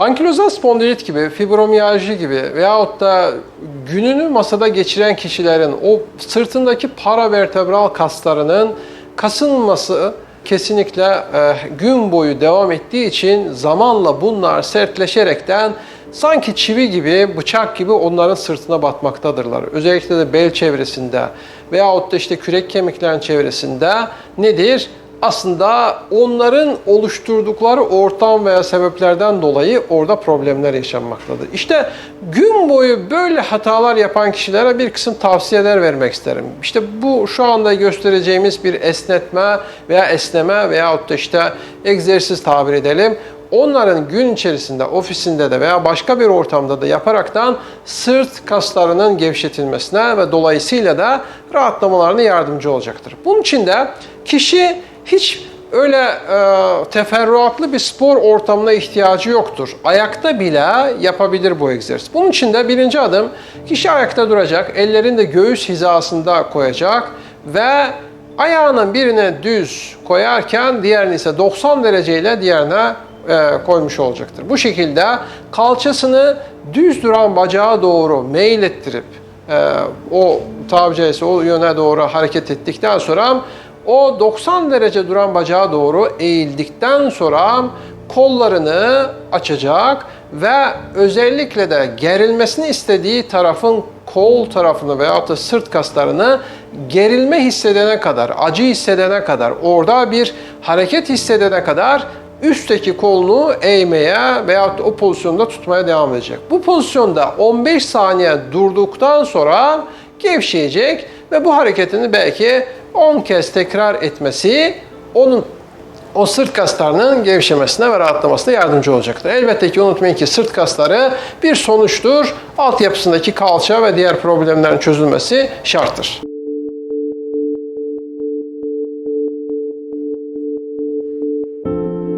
Ankilozal spondilit gibi, fibromiyalji gibi veyahut da gününü masada geçiren kişilerin o sırtındaki paravertebral kaslarının kasılması kesinlikle e, gün boyu devam ettiği için zamanla bunlar sertleşerekten sanki çivi gibi, bıçak gibi onların sırtına batmaktadırlar. Özellikle de bel çevresinde veyahut da işte kürek kemiklerin çevresinde nedir? Aslında onların oluşturdukları ortam veya sebeplerden dolayı orada problemler yaşanmaktadır. İşte gün boyu böyle hatalar yapan kişilere bir kısım tavsiyeler vermek isterim. İşte bu şu anda göstereceğimiz bir esnetme veya esneme veyahut da işte egzersiz tabir edelim onların gün içerisinde ofisinde de veya başka bir ortamda da yaparaktan sırt kaslarının gevşetilmesine ve dolayısıyla da rahatlamalarına yardımcı olacaktır. Bunun için de kişi hiç öyle e, teferruatlı bir spor ortamına ihtiyacı yoktur. Ayakta bile yapabilir bu egzersiz. Bunun için de birinci adım kişi ayakta duracak, ellerini de göğüs hizasında koyacak ve ayağının birine düz koyarken diğerini ise 90 dereceyle diğerine e, koymuş olacaktır. Bu şekilde kalçasını düz duran bacağa doğru meylettirip e, o tabiri caizse o yöne doğru hareket ettikten sonra o 90 derece duran bacağa doğru eğildikten sonra kollarını açacak ve özellikle de gerilmesini istediği tarafın kol tarafını veyahut da sırt kaslarını gerilme hissedene kadar, acı hissedene kadar, orada bir hareket hissedene kadar üstteki kolunu eğmeye da o pozisyonda tutmaya devam edecek. Bu pozisyonda 15 saniye durduktan sonra gevşeyecek ve bu hareketini belki 10 kez tekrar etmesi onun o sırt kaslarının gevşemesine ve rahatlamasına yardımcı olacaktır. Elbette ki unutmayın ki sırt kasları bir sonuçtur. Altyapısındaki kalça ve diğer problemlerin çözülmesi şarttır.